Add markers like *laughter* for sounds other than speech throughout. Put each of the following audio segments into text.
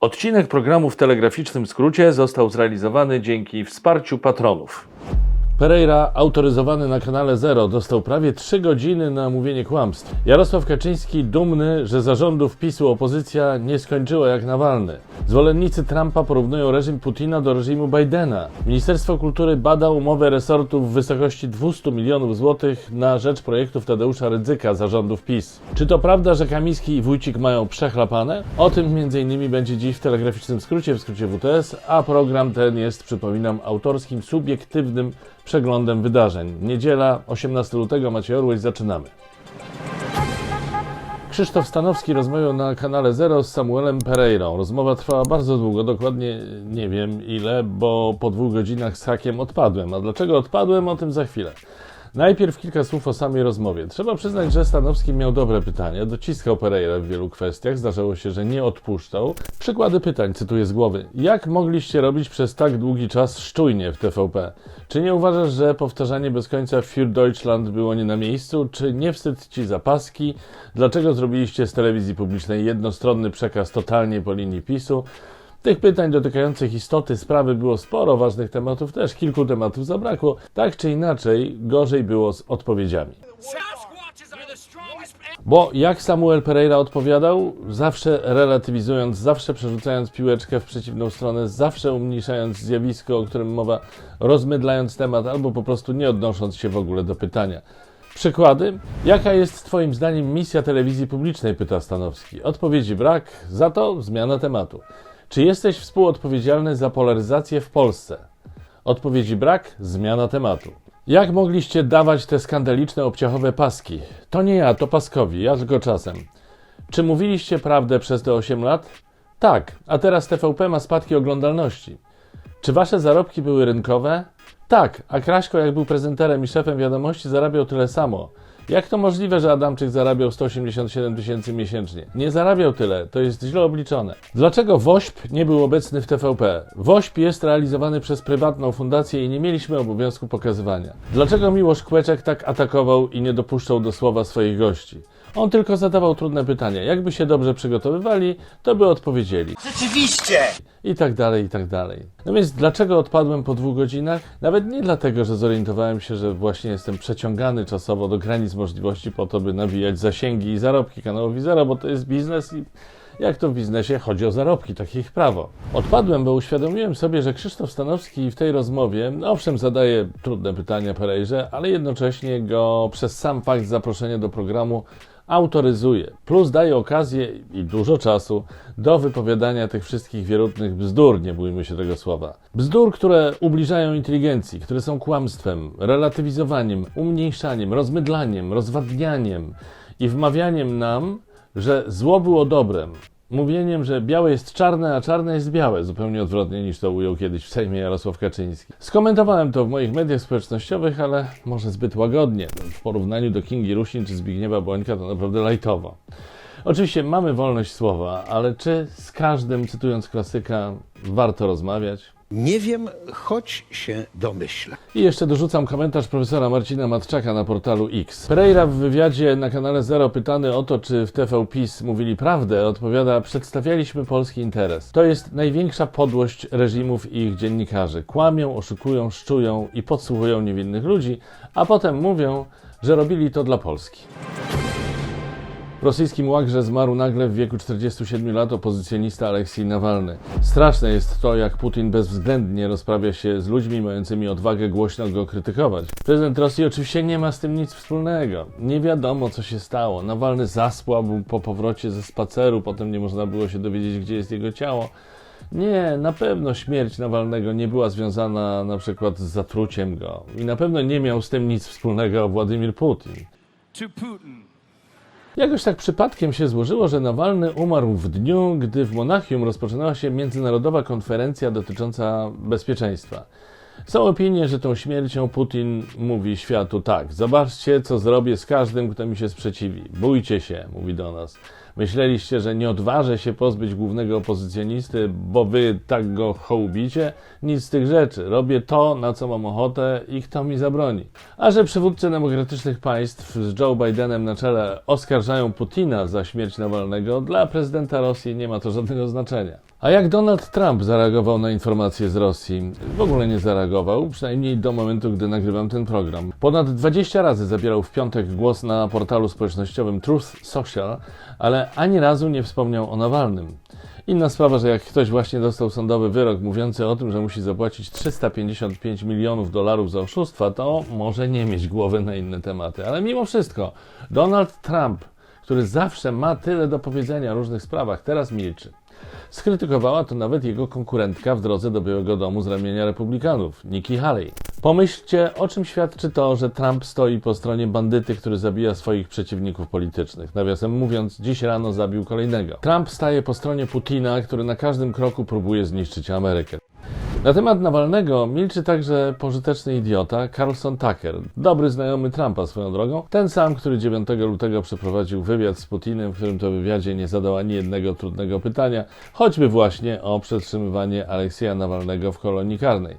Odcinek programu w telegraficznym skrócie został zrealizowany dzięki wsparciu patronów. Pereira, autoryzowany na kanale Zero, dostał prawie 3 godziny na mówienie kłamstw. Jarosław Kaczyński dumny, że zarządów PiSu opozycja nie skończyła jak Nawalny. Zwolennicy Trumpa porównują reżim Putina do reżimu Bidena. Ministerstwo Kultury bada umowę resortu w wysokości 200 milionów złotych na rzecz projektów Tadeusza Rydzyka zarządów PiS. Czy to prawda, że Kamiński i Wójcik mają przechlapane? O tym m.in. będzie dziś w telegraficznym skrócie, w skrócie WTS, a program ten jest, przypominam, autorskim, subiektywnym przeglądem wydarzeń. Niedziela, 18 lutego, Maciej Orłoś, zaczynamy. Krzysztof Stanowski rozmawiał na kanale Zero z Samuelem Pereirą. Rozmowa trwała bardzo długo, dokładnie nie wiem ile, bo po dwóch godzinach z hakiem odpadłem. A dlaczego odpadłem, o tym za chwilę. Najpierw kilka słów o samej rozmowie. Trzeba przyznać, że Stanowski miał dobre pytania, dociskał Pereira w wielu kwestiach, zdarzało się, że nie odpuszczał. Przykłady pytań, cytuję z głowy. Jak mogliście robić przez tak długi czas szczujnie w TVP? Czy nie uważasz, że powtarzanie bez końca Für Deutschland było nie na miejscu? Czy nie wstyd ci zapaski? Dlaczego zrobiliście z telewizji publicznej jednostronny przekaz totalnie po linii PiSu? Tych pytań dotykających istoty sprawy było sporo, ważnych tematów też, kilku tematów zabrakło. Tak czy inaczej, gorzej było z odpowiedziami. Bo jak Samuel Pereira odpowiadał, zawsze relatywizując, zawsze przerzucając piłeczkę w przeciwną stronę, zawsze umniejszając zjawisko, o którym mowa, rozmydlając temat albo po prostu nie odnosząc się w ogóle do pytania. Przykłady? Jaka jest Twoim zdaniem misja telewizji publicznej? pyta Stanowski. Odpowiedzi brak, za to zmiana tematu. Czy jesteś współodpowiedzialny za polaryzację w Polsce? Odpowiedzi brak, zmiana tematu. Jak mogliście dawać te skandaliczne obciachowe paski? To nie ja, to paskowi, ja tylko czasem. Czy mówiliście prawdę przez te 8 lat? Tak, a teraz TVP ma spadki oglądalności. Czy wasze zarobki były rynkowe? Tak, a Kraśko jak był prezenterem i szefem wiadomości zarabiał tyle samo. Jak to możliwe, że Adamczyk zarabiał 187 tysięcy miesięcznie? Nie zarabiał tyle, to jest źle obliczone. Dlaczego WOŚP nie był obecny w TVP? WOŚP jest realizowany przez prywatną fundację i nie mieliśmy obowiązku pokazywania. Dlaczego Miłosz Kłeczek tak atakował i nie dopuszczał do słowa swoich gości? On tylko zadawał trudne pytania. Jakby się dobrze przygotowywali, to by odpowiedzieli Rzeczywiście! i tak dalej, i tak dalej. No więc dlaczego odpadłem po dwóch godzinach? Nawet nie dlatego, że zorientowałem się, że właśnie jestem przeciągany czasowo do granic możliwości po to, by nabijać zasięgi i zarobki kanałowi Zero, bo to jest biznes i jak to w biznesie chodzi o zarobki, takie ich prawo. Odpadłem, bo uświadomiłem sobie, że Krzysztof Stanowski w tej rozmowie, no owszem, zadaje trudne pytania Perejrze, ale jednocześnie go przez sam fakt zaproszenia do programu autoryzuje, plus daje okazję i dużo czasu do wypowiadania tych wszystkich wierutnych bzdur, nie bójmy się tego słowa. Bzdur, które ubliżają inteligencji, które są kłamstwem, relatywizowaniem, umniejszaniem, rozmydlaniem, rozwadnianiem i wmawianiem nam, że zło było dobrem. Mówieniem, że białe jest czarne, a czarne jest białe, zupełnie odwrotnie niż to ujął kiedyś w Sejmie Jarosław Kaczyński. Skomentowałem to w moich mediach społecznościowych, ale może zbyt łagodnie. W porównaniu do Kingi Rusin czy Zbigniewa Bońka to naprawdę lajtowo. Oczywiście mamy wolność słowa, ale czy z każdym, cytując klasyka, warto rozmawiać? Nie wiem, choć się domyślę. I jeszcze dorzucam komentarz profesora Marcina Matczaka na portalu X. Pereira w wywiadzie na kanale Zero pytany o to, czy w TV PiS mówili prawdę, odpowiada, przedstawialiśmy polski interes. To jest największa podłość reżimów i ich dziennikarzy. Kłamią, oszukują, szczują i podsłuchują niewinnych ludzi, a potem mówią, że robili to dla Polski. W rosyjskim łagrze zmarł nagle w wieku 47 lat opozycjonista Aleksiej Nawalny. Straszne jest to, jak Putin bezwzględnie rozprawia się z ludźmi mającymi odwagę głośno go krytykować. Prezydent Rosji oczywiście nie ma z tym nic wspólnego. Nie wiadomo, co się stało. Nawalny zaspłał po powrocie ze spaceru, potem nie można było się dowiedzieć, gdzie jest jego ciało. Nie, na pewno śmierć Nawalnego nie była związana na przykład z zatruciem go. I na pewno nie miał z tym nic wspólnego Władimir Putin. To Putin. Jakoś tak przypadkiem się złożyło, że Nawalny umarł w dniu, gdy w Monachium rozpoczynała się międzynarodowa konferencja dotycząca bezpieczeństwa. Są opinie, że tą śmiercią Putin mówi światu tak, zobaczcie, co zrobię z każdym, kto mi się sprzeciwi. Bójcie się, mówi do nas. Myśleliście, że nie odważę się pozbyć głównego opozycjonisty, bo wy tak go hołubicie? Nic z tych rzeczy. Robię to, na co mam ochotę i kto mi zabroni. A że przywódcy demokratycznych państw z Joe Bidenem na czele oskarżają Putina za śmierć Nawalnego, dla prezydenta Rosji nie ma to żadnego znaczenia. A jak Donald Trump zareagował na informacje z Rosji? W ogóle nie zareagował, przynajmniej do momentu, gdy nagrywam ten program. Ponad 20 razy zabierał w piątek głos na portalu społecznościowym Truth Social, ale ani razu nie wspomniał o Nawalnym. Inna sprawa, że jak ktoś właśnie dostał sądowy wyrok mówiący o tym, że musi zapłacić 355 milionów dolarów za oszustwa, to może nie mieć głowy na inne tematy. Ale mimo wszystko, Donald Trump, który zawsze ma tyle do powiedzenia o różnych sprawach, teraz milczy. Skrytykowała to nawet jego konkurentka w drodze do Białego Domu z ramienia republikanów, Nikki Haley. Pomyślcie, o czym świadczy to, że Trump stoi po stronie bandyty, który zabija swoich przeciwników politycznych. Nawiasem mówiąc, dziś rano zabił kolejnego. Trump staje po stronie Putina, który na każdym kroku próbuje zniszczyć Amerykę. Na temat Nawalnego milczy także pożyteczny idiota Carlson Tucker, dobry znajomy Trumpa swoją drogą, ten sam, który 9 lutego przeprowadził wywiad z Putinem, w którym to wywiadzie nie zadał ani jednego trudnego pytania, choćby właśnie o przetrzymywanie Aleksieja Nawalnego w kolonii karnej.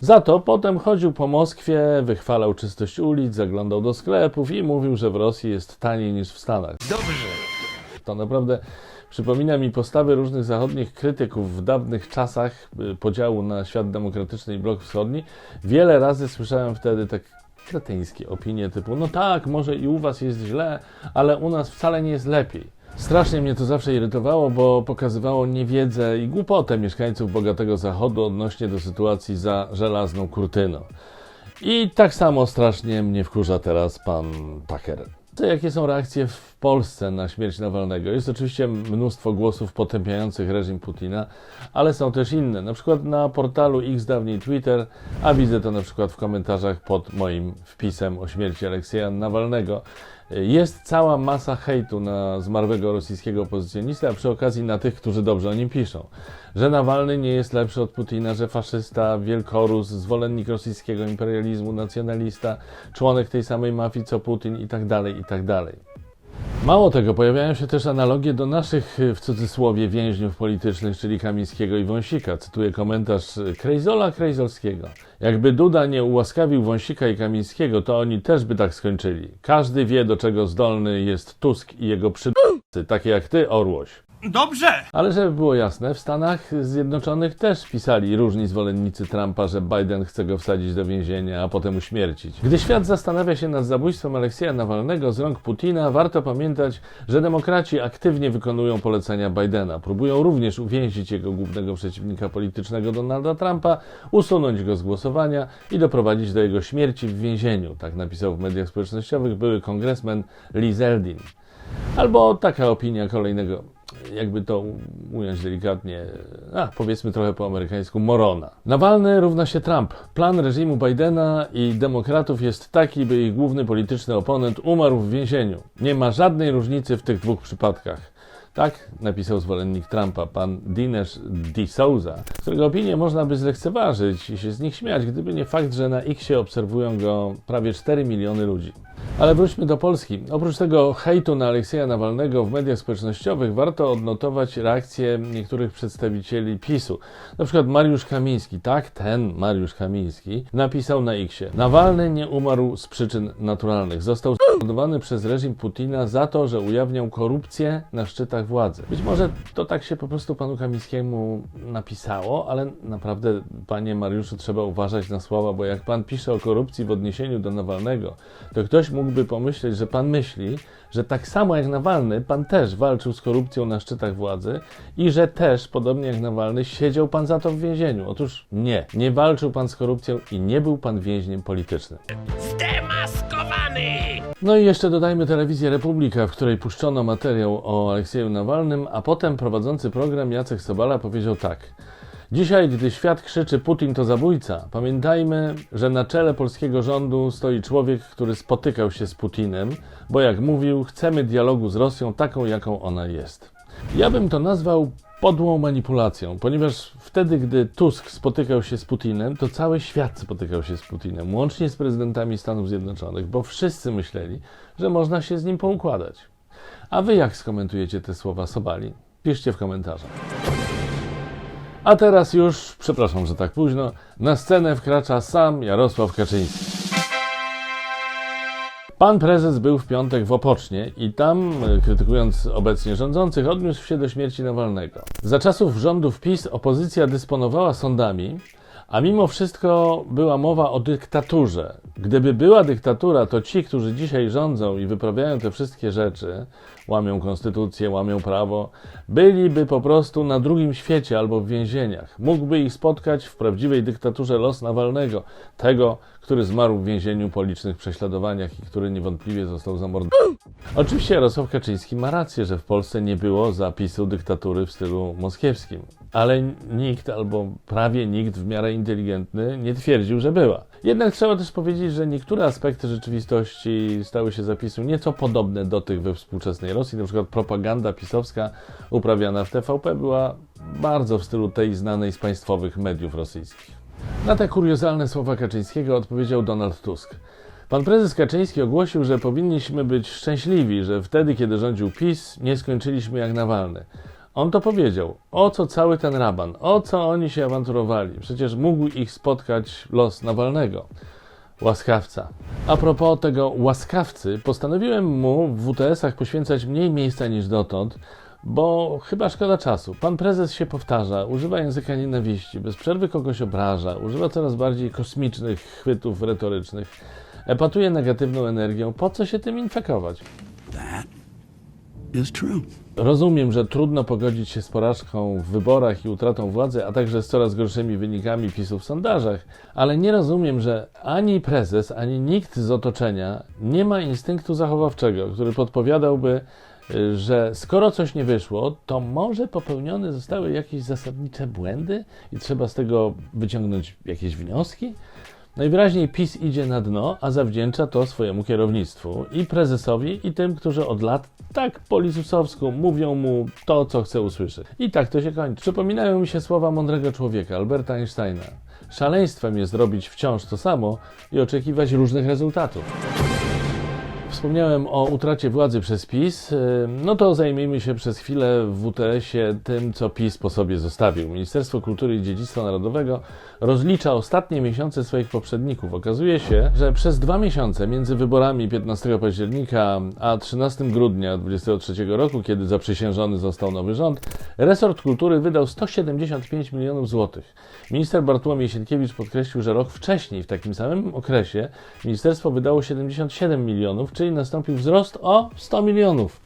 Za to potem chodził po Moskwie, wychwalał czystość ulic, zaglądał do sklepów i mówił, że w Rosji jest taniej niż w Stanach. Dobrze. To naprawdę przypomina mi postawy różnych zachodnich krytyków w dawnych czasach y, podziału na świat demokratyczny i blok wschodni. Wiele razy słyszałem wtedy tak kretyńskie opinie typu no tak, może i u was jest źle, ale u nas wcale nie jest lepiej. Strasznie mnie to zawsze irytowało, bo pokazywało niewiedzę i głupotę mieszkańców bogatego zachodu odnośnie do sytuacji za żelazną kurtyną. I tak samo strasznie mnie wkurza teraz pan Tucker. To jakie są reakcje w Polsce na śmierć Nawalnego? Jest oczywiście mnóstwo głosów potępiających reżim Putina, ale są też inne. Na przykład na portalu X dawniej Twitter, a widzę to na przykład w komentarzach pod moim wpisem o śmierci Aleksieja Nawalnego. Jest cała masa hejtu na zmarłego rosyjskiego opozycjonistę, a przy okazji na tych, którzy dobrze o nim piszą. Że Nawalny nie jest lepszy od Putina, że faszysta, wielkorus, zwolennik rosyjskiego imperializmu, nacjonalista, członek tej samej mafii co Putin i tak dalej, i tak dalej. Mało tego, pojawiają się też analogie do naszych, w cudzysłowie, więźniów politycznych, czyli Kamińskiego i Wąsika. Cytuję komentarz Krejzola Krejzolskiego. Jakby Duda nie ułaskawił Wąsika i Kamińskiego, to oni też by tak skończyli. Każdy wie, do czego zdolny jest Tusk i jego przydcy, takie jak ty, Orłoś. Dobrze! Ale żeby było jasne, w Stanach Zjednoczonych też pisali różni zwolennicy Trumpa, że Biden chce go wsadzić do więzienia, a potem uśmiercić. Gdy świat zastanawia się nad zabójstwem Aleksieja Nawalnego z rąk Putina, warto pamiętać, że demokraci aktywnie wykonują polecenia Bidena. Próbują również uwięzić jego głównego przeciwnika politycznego Donalda Trumpa, usunąć go z głosowania i doprowadzić do jego śmierci w więzieniu. Tak napisał w mediach społecznościowych były kongresmen Lee Zeldin. Albo taka opinia kolejnego, jakby to ująć delikatnie, a powiedzmy trochę po amerykańsku, Morona. Nawalny równa się Trump. Plan reżimu Bidena i demokratów jest taki, by ich główny polityczny oponent umarł w więzieniu. Nie ma żadnej różnicy w tych dwóch przypadkach. Tak napisał zwolennik Trumpa, pan Dinesh D'Souza, którego opinię można by zlekceważyć i się z nich śmiać, gdyby nie fakt, że na Xie obserwują go prawie 4 miliony ludzi. Ale wróćmy do Polski. Oprócz tego hejtu na Aleksieja Nawalnego w mediach społecznościowych warto odnotować reakcje niektórych przedstawicieli PiSu. Na przykład Mariusz Kamiński, tak, ten Mariusz Kamiński, napisał na Xie. Nawalny nie umarł z przyczyn naturalnych. Został zamordowany przez reżim Putina za to, że ujawniał korupcję na szczytach władzy. Być może to tak się po prostu panu Kamińskiemu napisało, ale naprawdę, panie Mariuszu, trzeba uważać na słowa, bo jak pan pisze o korupcji w odniesieniu do Nawalnego, to ktoś mógłby pomyśleć, że pan myśli, że tak samo jak Nawalny, pan też walczył z korupcją na szczytach władzy i że też, podobnie jak Nawalny, siedział pan za to w więzieniu. Otóż nie, nie walczył pan z korupcją i nie był pan więźniem politycznym. Zdemaskowany! No i jeszcze dodajmy telewizję Republika, w której puszczono materiał o Aleksieju Nawalnym, a potem prowadzący program Jacek Sobala powiedział tak. Dzisiaj, gdy świat krzyczy Putin to zabójca, pamiętajmy, że na czele polskiego rządu stoi człowiek, który spotykał się z Putinem, bo jak mówił, chcemy dialogu z Rosją taką, jaką ona jest. Ja bym to nazwał podłą manipulacją, ponieważ wtedy, gdy Tusk spotykał się z Putinem, to cały świat spotykał się z Putinem, łącznie z prezydentami Stanów Zjednoczonych, bo wszyscy myśleli, że można się z nim poukładać. A wy jak skomentujecie te słowa Sobali? Piszcie w komentarzach. A teraz już, przepraszam, że tak późno, na scenę wkracza sam Jarosław Kaczyński. Pan prezes był w piątek w Opocznie i tam, e, krytykując obecnie rządzących, odniósł się do śmierci Nawalnego. Za czasów rządów PiS opozycja dysponowała sądami, a mimo wszystko była mowa o dyktaturze. Gdyby była dyktatura, to ci, którzy dzisiaj rządzą i wyprawiają te wszystkie rzeczy, łamią konstytucję, łamią prawo, byliby po prostu na drugim świecie albo w więzieniach. Mógłby ich spotkać w prawdziwej dyktaturze los Nawalnego, tego, który zmarł w więzieniu po licznych prześladowaniach i który niewątpliwie został zamordowany. Oczywiście Jarosław Kaczyński ma rację, że w Polsce nie było zapisu dyktatury w stylu moskiewskim, ale nikt albo prawie nikt w miarę inteligentny nie twierdził, że była. Jednak trzeba też powiedzieć, że niektóre aspekty rzeczywistości stały się zapisu nieco podobne do tych we współczesnej Rosji. Na przykład propaganda pisowska uprawiana w TVP była bardzo w stylu tej znanej z państwowych mediów rosyjskich. Na te kuriozalne słowa Kaczyńskiego odpowiedział Donald Tusk. Pan prezes Kaczyński ogłosił, że powinniśmy być szczęśliwi, że wtedy, kiedy rządził PiS, nie skończyliśmy jak Nawalny. On to powiedział. O co cały ten raban? O co oni się awanturowali? Przecież mógł ich spotkać los Nawalnego. Łaskawca. A propos tego łaskawcy, postanowiłem mu w WTS-ach poświęcać mniej miejsca niż dotąd, bo chyba szkoda czasu. Pan prezes się powtarza, używa języka nienawiści, bez przerwy kogoś obraża, używa coraz bardziej kosmicznych chwytów retorycznych, epatuje negatywną energią. Po co się tym infekować? Is true. Rozumiem, że trudno pogodzić się z porażką w wyborach i utratą władzy, a także z coraz gorszymi wynikami PiSu w sondażach, ale nie rozumiem, że ani prezes, ani nikt z otoczenia nie ma instynktu zachowawczego, który podpowiadałby, y, że skoro coś nie wyszło, to może popełnione zostały jakieś zasadnicze błędy i trzeba z tego wyciągnąć jakieś wnioski? Najwyraźniej PiS idzie na dno, a zawdzięcza to swojemu kierownictwu i prezesowi, i tym, którzy od lat tak po lisusowsku mówią mu to, co chce usłyszeć. I tak to się kończy. Przypominają mi się słowa mądrego człowieka, Alberta Einsteina. Szaleństwem jest robić wciąż to samo i oczekiwać różnych rezultatów. Wspomniałem o utracie władzy przez PiS, yy, no to zajmijmy się przez chwilę w WTS-ie tym, co PiS po sobie zostawił. Ministerstwo Kultury i Dziedzictwa Narodowego rozlicza ostatnie miesiące swoich poprzedników. Okazuje się, że przez dwa miesiące między wyborami 15 października a 13 grudnia 2023 roku, kiedy zaprzysiężony został nowy rząd, resort kultury wydał 175 milionów złotych. Minister Bartłomiej Sienkiewicz podkreślił, że rok wcześniej, w takim samym okresie, ministerstwo wydało 77 milionów, czyli nastąpił wzrost o 100 milionów.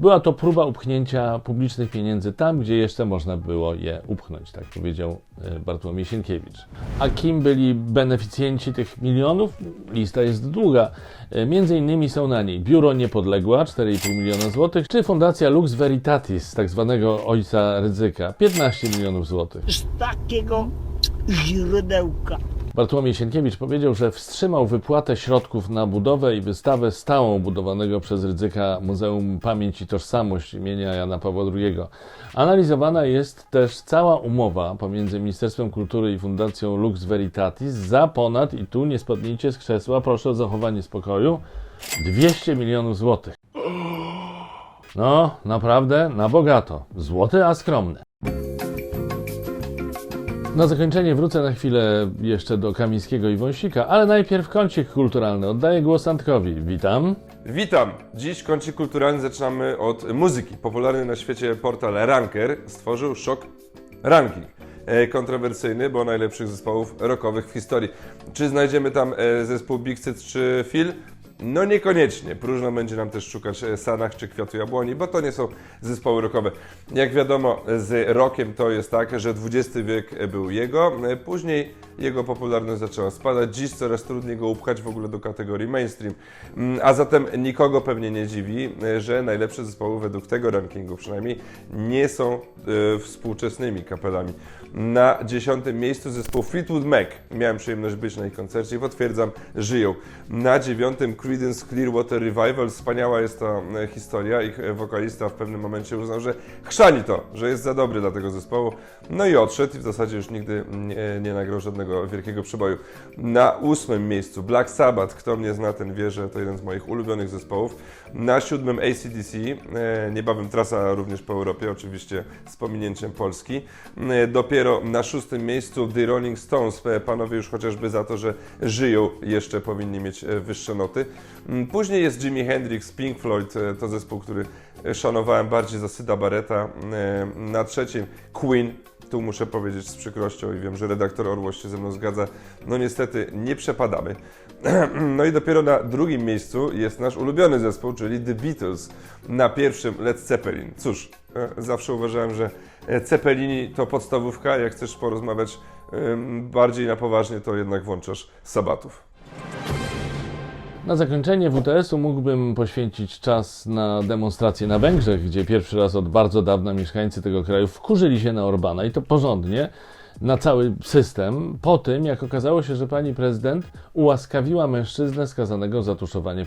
Była to próba upchnięcia publicznych pieniędzy tam, gdzie jeszcze można było je upchnąć, tak powiedział e, Bartłomiej Sienkiewicz. A kim byli beneficjenci tych milionów? Lista jest długa. E, Między innymi są na niej Biuro Niepodległa 4,5 miliona złotych, czy Fundacja Lux Veritatis, tak zwanego ojca Rydzyka 15 milionów złotych. Z takiego źródełka. Bartłomiej Sienkiewicz powiedział, że wstrzymał wypłatę środków na budowę i wystawę stałą budowanego przez Rydzyka Muzeum Pamięć i Tożsamość imienia Jana Pawła II. Analizowana jest też cała umowa pomiędzy Ministerstwem Kultury i Fundacją Lux Veritatis za ponad, i tu nie spadnijcie z krzesła, proszę o zachowanie spokoju, 200 milionów złotych. No, naprawdę, na bogato. Złoty, a skromny. Na zakończenie wrócę na chwilę jeszcze do Kamińskiego i Wąsika, ale najpierw kącik kulturalny. Oddaję głos Antkowi. Witam. Witam! Dziś kącik kulturalny zaczynamy od muzyki. Popularny na świecie portal Ranker stworzył szok ranking. E, Kontrowersyjny, bo najlepszych zespołów rockowych w historii. Czy znajdziemy tam e, zespół Big Cyt czy Phil? No niekoniecznie. Próżno będzie nam też szukać e, Sanach czy Kwiatu Jabłoni, bo to nie są zespoły rockowe. Jak wiadomo, z rockiem to jest tak, że XX wiek był jego, e, później jego popularność zaczęła spadać. Dziś coraz trudniej go upchać w ogóle do kategorii mainstream. Mm, A zatem nikogo pewnie nie dziwi, e, że najlepsze zespoły według tego rankingu przynajmniej nie są e, współczesnymi kapelami. Na dziesiątym miejscu zespół Fleetwood Mac. Miałem przyjemność być na ich koncercie i potwierdzam, żyją. Na dziewiątym Creedence Clearwater Revival. Wspaniała jest to e, historia. Ich wokalista w pewnym momencie uznał, że chrzani to, że jest za dobry dla tego zespołu. No i odszedł i w zasadzie już nigdy nie, nie nagrał żadnego muzycznego wielkiego przeboju. Na ósmym miejscu Black Sabbath, kto mnie zna, ten wie, że to jeden z moich ulubionych zespołów. Na siódmym ACDC, e, niebawem trasa również po Europie, oczywiście z pominięciem Polski. E, Dopiero na szóstym miejscu The Rolling Stones, E, panowie już chociażby za to, że żyją, jeszcze powinni mieć wyższe noty. Mm, Później jest Jimi Hendrix, Pink Floyd, to zespół, który szanowałem bardziej za Syda Barretta. E, Na trzecim Queen, tu muszę powiedzieć z przykrością i wiem, że redaktor Orłoś się ze mną zgadza, no niestety nie przepadamy. *clears throat* No i dopiero na drugim miejscu jest nasz ulubiony zespół, czyli The Beatles. Na pierwszym Led Zeppelin. Cóż, e, zawsze uważałem, że e, Zeppelini to podstawówka, jak chcesz porozmawiać em, bardziej na poważnie, to jednak włączasz sabatów. Na zakończenie WTS-u mógłbym poświęcić czas na demonstrację na Węgrzech, gdzie pierwszy raz od bardzo dawna mieszkańcy tego kraju wkurzyli się na Orbana i to porządnie, na cały system, po tym jak okazało się, że pani prezydent ułaskawiła mężczyznę skazanego za tuszowanie.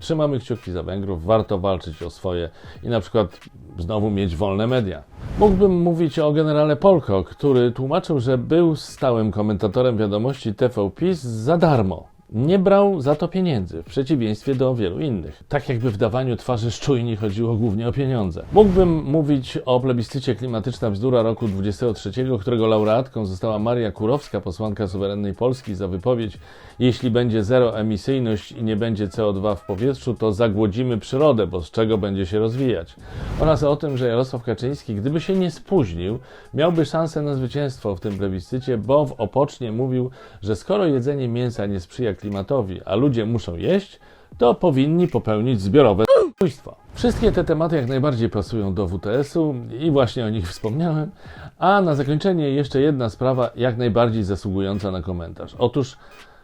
Trzymamy kciuki za Węgrów, warto walczyć o swoje i na przykład znowu mieć wolne media. Mógłbym mówić o generale Polko, który tłumaczył, że był stałym komentatorem wiadomości TV za darmo. Nie brał za to pieniędzy, w przeciwieństwie do wielu innych. Tak jakby w dawaniu twarzy szczujni chodziło głównie o pieniądze. Mógłbym mówić o plebiscycie Klimatyczna Bzdura roku 23, którego laureatką została Maria Kurowska, posłanka suwerennej Polski, za wypowiedź jeśli będzie zero emisyjność i nie będzie CO2 w powietrzu, to zagłodzimy przyrodę, bo z czego będzie się rozwijać. Oraz o tym, że Jarosław Kaczyński, gdyby się nie spóźnił, miałby szansę na zwycięstwo w tym plebiscycie, bo w Opocznie mówił, że skoro jedzenie mięsa nie sprzyja klimatowi, a ludzie muszą jeść, to powinni popełnić zbiorowe zabójstwo. Wszystkie te tematy jak najbardziej pasują do WTS-u i właśnie o nich *laughs* wspomniałem. A na zakończenie jeszcze jedna sprawa jak najbardziej zasługująca na komentarz. Otóż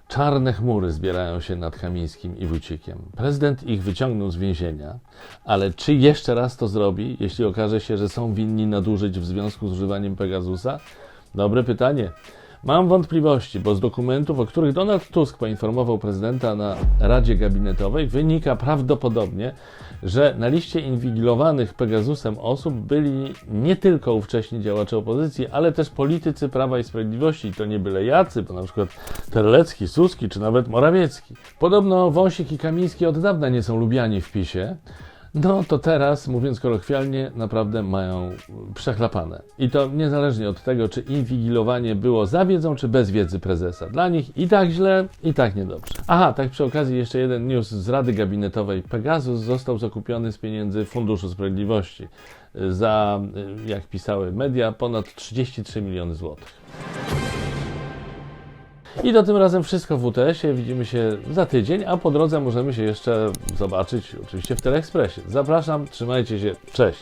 czarne chmury zbierają się nad Kamińskim i Wójcikiem. Prezydent ich wyciągnął z więzienia, ale czy jeszcze raz to zrobi, jeśli okaże się, że są winni nadużyć w związku z używaniem Pegasusa? Dobre pytanie. Mam wątpliwości, bo z dokumentów, o których Donald Tusk poinformował prezydenta na Radzie Gabinetowej, wynika prawdopodobnie, że na liście inwigilowanych Pegasusem osób byli nie tylko ówcześni działacze opozycji, ale też politycy Prawa i Sprawiedliwości. I to nie byle jacy, bo na przykład Terlecki, Suski czy nawet Morawiecki. Podobno Wąsik i Kamiński od dawna nie są lubiani w PiSie. No to teraz, mówiąc kolokwialnie, naprawdę mają przechlapane. I to niezależnie od tego, czy inwigilowanie było za wiedzą, czy bez wiedzy prezesa. Dla nich i tak źle, i tak niedobrze. Aha, tak przy okazji jeszcze jeden news z Rady Gabinetowej. Pegasus został zakupiony z pieniędzy Funduszu Sprawiedliwości za, jak pisały media, ponad 33 miliony złotych. I to tym razem wszystko w WTS-ie. Widzimy się za tydzień, a po drodze możemy się jeszcze zobaczyć oczywiście w Teleekspresie. Zapraszam, trzymajcie się, cześć.